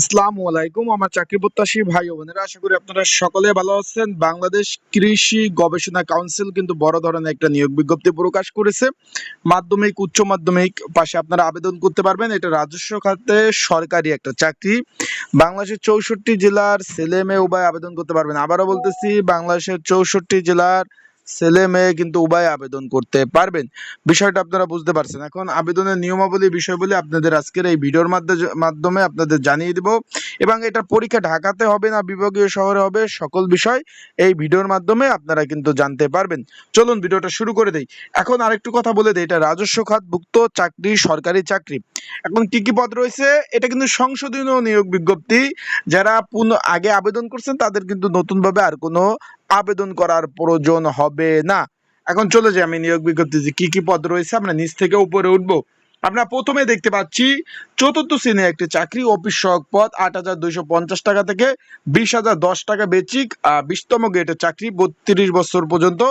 আসসালামু আলাইকুম, আমার চাকরি প্রত্যাশী ভাই ও বোনেরা, আশা করি আপনারা সকলে ভালো আছেন। বাংলাদেশ কৃষি গবেষণা কাউন্সিল কিন্তু বড় ধরনের একটা নিয়োগ বিজ্ঞপ্তি প্রকাশ করেছে। মাধ্যমিক, উচ্চ মাধ্যমিক পাশে আপনারা আবেদন করতে পারবেন। এটা রাজস্ব খাতে সরকারি একটা চাকরি। বাংলাদেশের চৌষট্টি জেলার ছেলে মেয়ে উভয় আবেদন করতে পারবেন। আবারও বলতেছি, বাংলাদেশের চৌষট্টি জেলার ছেলে মেয়ে কিন্তু উভয় আবেদন করতে পারবেন। বিষয়টা আপনারা বুঝতে পারছেন। এখন আবেদনের নিয়মাবলী বিষয়গুলি আপনাদের আজকের এই ভিডিওর মাধ্যমে আপনাদের জানিয়ে দিব এবং এটা পরীক্ষা ঢাকাতে হবে না, বিভাগীয় শহরে হবে, সকল বিষয় এই ভিডিওর মাধ্যমে আপনারা কিন্তু জানতে পারবেন। চলুন ভিডিওটা শুরু করে দেই। এখন আরেকটু কথা বলে দেই, এটা রাজস্ব খাতভুক্ত চাকরি, সরকারি চাকরি। এখন কি কি পদ রয়েছে? এটা কিন্তু সংশোধনীয় নিয়োগ বিজ্ঞপ্তি। যারা পুনঃ আগে আবেদন করছেন তাদের কিন্তু নতুনভাবে আর কোনো আবেদন করার প্রয়োজন হবে না। এখন চলে যাই, আমি নিয়োগ বিজ্ঞপ্তি যে কি কি পদ রয়েছে, আমরা নিচ থেকে উপরে উঠবো। আমরা প্রথমে দেখতে পাচ্ছি, চতুর্থ শ্রেণির একটি চাকরি অফিস সহক পদ, আট হাজার দুইশো পঞ্চাশ টাকা থেকে বিশ হাজার দশ টাকা বেচিক বিশতম গেটের চাকরি, বত্রিশ বছর পর্যন্ত,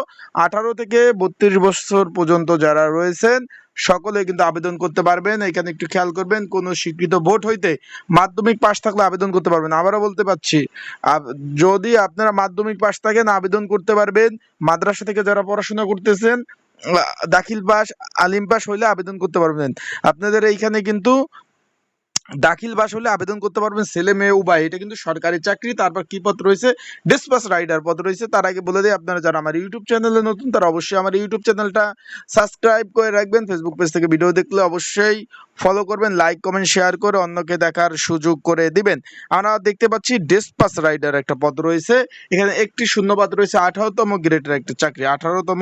আঠারো থেকে বত্রিশ বছর পর্যন্ত যারা রয়েছেন সকলে কিন্তু আবেদন করতে পারবেন। এখানে একটু খেয়াল করবেন, কোন স্বীকৃত বোর্ড হইতে মাধ্যমিক পাশ থাকলে আবেদন করতে পারবেন। আবারও বলতে পারছি যদি আপনারা মাধ্যমিক পাশ থাকেন, আবেদন করতে পারবেন। মাদ্রাসা থেকে যারা পড়াশোনা করতেছেন দাখিল পাস আলিম পাস হইলে আবেদন করতে পারবেন। আপনাদের এইখানে কিন্তু দাখিল পাস হলে আবেদন করতে পারবেন ছেলে, মেয়ে, উভয়। এটা কিন্তু সরকারি চাকরি। তারপর কি পদ রয়েছে? ডিসপাস রাইডার পদ রয়েছে। তার আগে বলে দিই, আপনারা যারা আমার ইউটিউব চ্যানেলে নতুন, তারা অবশ্যই আমার ইউটিউব চ্যানেলটা সাবস্ক্রাইব করে রাখবেন। ফেসবুক পেজ থেকে ভিডিও দেখলে অবশ্যই ফলো করবেন লাইক কমেন্ট শেয়ার করে অন্যকে দেখার সুযোগ করে দিবেন। আমরা দেখতে পাচ্ছি ডিসপাস রাইডার একটা পদ রয়েছে। এখানে একটি শূন্যপদ রয়েছে, আঠারোতম গ্রেডের একটা চাকরি। আঠারোতম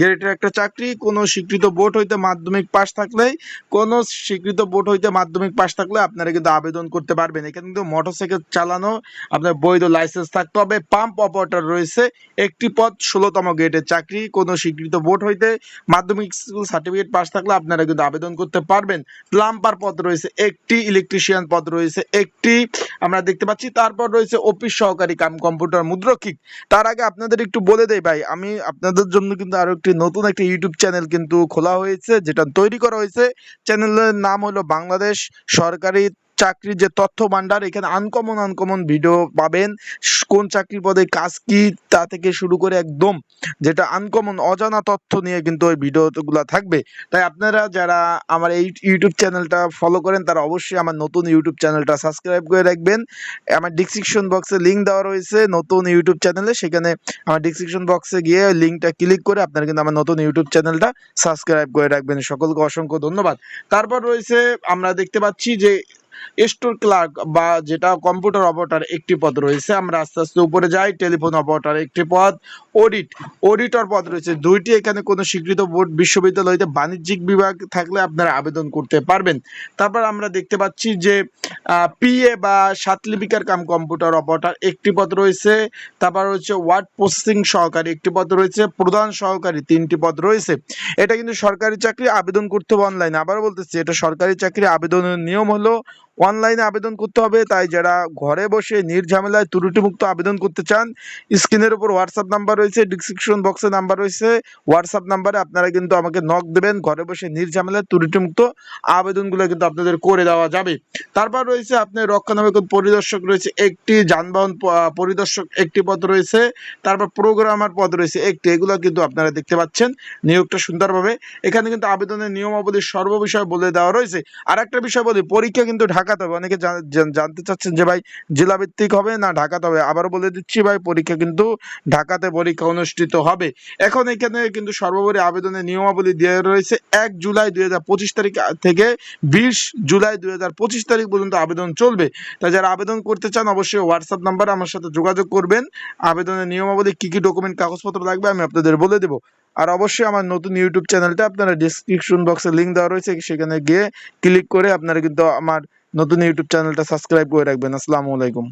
গ্রেডের একটা চাকরি। কোনো স্বীকৃত বোর্ড হইতে মাধ্যমিক পাশ থাকলেই, কোনো স্বীকৃত বোর্ড হইতে মাধ্যমিক পাশ থাকলে আপনারা কিন্তু আবেদন করতে পারবেন। এখানে কিন্তু মোটরসাইকেল চালানো, আপনার বৈধ লাইসেন্স থাকতে হবে। পাম্প অপারেটর রয়েছে, একটি পদ ষোলোতম গ্রেডের চাকরি, কোনো স্বীকৃত বোর্ড হইতে মাধ্যমিক স্কুল সার্টিফিকেট পাস থাকলে আপনারা কিন্তু আবেদন করতে পারবেন। প্লাম্বার পদ রয়েছে, একটি ইলেকট্রিশিয়ান পদ রয়েছে, একটি, আমরা দেখতে পাচ্ছি, তারপর রয়েছে অফিস সহকারী কাম কম্পিউটার মুদ্রকিক তার আগে আপনাদের একটু বলে দেই ভাই, আমি আপনাদের জন্য কিন্তু আরও একটি নতুন একটি ইউটিউব চ্যানেল কিন্তু খোলা হয়েছে, যেটা তৈরি করা হয়েছে। চ্যানেলের নাম হলো বাংলাদেশ সরকারি সরকারি চাকরির যে তথ্য ভান্ডার এখানে আনকমন আনকমন ভিডিও পাবেন। কোন চাকরির পদে কাজ কি, তা থেকে শুরু করে একদম যেটা আনকমন অজানা তথ্য নিয়ে কিন্তু ওই ভিডিওগুলো থাকবে। তাই আপনারা যারা আমার এই ইউটিউব চ্যানেলটা ফলো করেন, তারা অবশ্যই আমার নতুন ইউটিউব চ্যানেলটা সাবস্ক্রাইব করে রাখবেন। আমার ডিসক্রিপশন বক্সে লিঙ্ক দেওয়া রয়েছে নতুন ইউটিউব চ্যানেলে সেখানে আমার ডিসক্রিপশন বক্সে গিয়ে লিঙ্কটা ক্লিক করে আপনারা কিন্তু আমার নতুন ইউটিউব চ্যানেলটা সাবস্ক্রাইব করে রাখবেন। সকলকে অসংখ্য ধন্যবাদ। তারপর রয়েছে, আমরা দেখতে পাচ্ছি যে স্টোর ক্লার্ক বা যেটা কম্পিউটার অপারেটর একটি পদ রয়েছে। আমরা আস্তে আস্তে উপরে যাই, টেলিফোন অপারেটর একটি পদ, অডিট। অডিটর পদ রয়েছে। দুইটি এখানে কোনো স্বীকৃত বোর্ড বিশ্ববিদ্যালয়তে বাণিজ্যিক বিভাগ থাকলে আপনারা আবেদন করতে পারবেন। তারপর আমরা দেখতে পাচ্ছি যে পিএ বা সাতলিপিকার কাম কম্পিউটার অপারেটর একটি পদ রয়েছে। তারপর হচ্ছে ওয়ার্ড প্রসেসিং সহকারী একটি পদ রয়েছে। প্রধান সহকারী তিনটি পদ রয়েছে। এটা কিন্তু সরকারি চাকরি, আবেদন করতে হবে অনলাইনে। আবার বলতেছি, এটা সরকারি চাকরি, আবেদনের নিয়ম হলো অনলাইনে আবেদন করতে হবে, তাই যারা ঘরে বসে নির্ঝামেলায় ত্রুটিমুক্ত আবেদন করতে চান, স্ক্রিনের উপর হোয়াটসঅ্যাপ নাম্বার রয়েছে ডিসক্রিপশন বক্সে নাম্বার রয়েছে। হোয়াটসঅ্যাপ নাম্বারে আপনারা কিন্তু আমাকে নক দেবেন, ঘরে বসে নির্ঝামেলায় ত্রুটিমুক্ত আবেদনগুলো কিন্তু আপনাদের করে দেওয়া যাবে। তারপর রয়েছে আপনার রক্ষণাবেক্ষণ পরিদর্শক রয়েছে, একটি যানবাহন পরিদর্শক একটি পদ রয়েছে, তারপর প্রোগ্রামার পদ রয়েছে একটি, এগুলো কিন্তু আপনারা দেখতে পাচ্ছেন, নিয়োগটা সুন্দরভাবে। এখানে কিন্তু আবেদনের নিয়মাবলী সর্ববিষয় বলে দেওয়া রয়েছে। আর একটা বিষয় বলি, পরীক্ষা কিন্তু ঢাকাতে হবে। অনেকে জান- জান- জানতে চাচ্ছেন যে ভাই জেলা ভিত্তিক হবে না ঢাকাতে হবে? আবারও বলে দিচ্ছি ভাই, পরীক্ষা কিন্তু ঢাকাতে পরীক্ষা অনুষ্ঠিত হবে। এখন এখানে কিন্তু সর্বোপরি আবেদনের নিয়মাবলী দেওয়া রয়েছে এক জুলাই দুই হাজার পঁচিশ তারিখ থেকে বিশ জুলাই দুই হাজার পঁচিশ তারিখ পর্যন্ত আবেদন চলবে। তাই যারা আবেদন করতে চান অবশ্যই হোয়াটসঅ্যাপ নাম্বার আমার সাথে যোগাযোগ করবেন। আবেদনের নিয়মাবলী কি কি ডকুমেন্ট, কাগজপত্র লাগবে আমি আপনাদের বলে দেবো। আর অবশ্যই আমার নতুন ইউটিউব চ্যানেলটা আপনারা ডিসক্রিপশন বক্সে লিঙ্ক দেওয়া রয়েছে, সেখানে গিয়ে ক্লিক করে আপনারা কিন্তু আমার নতুন ইউটিউব চ্যানেলটা সাবস্ক্রাইব করে রাখবেন। আসসালামু আলাইকুম।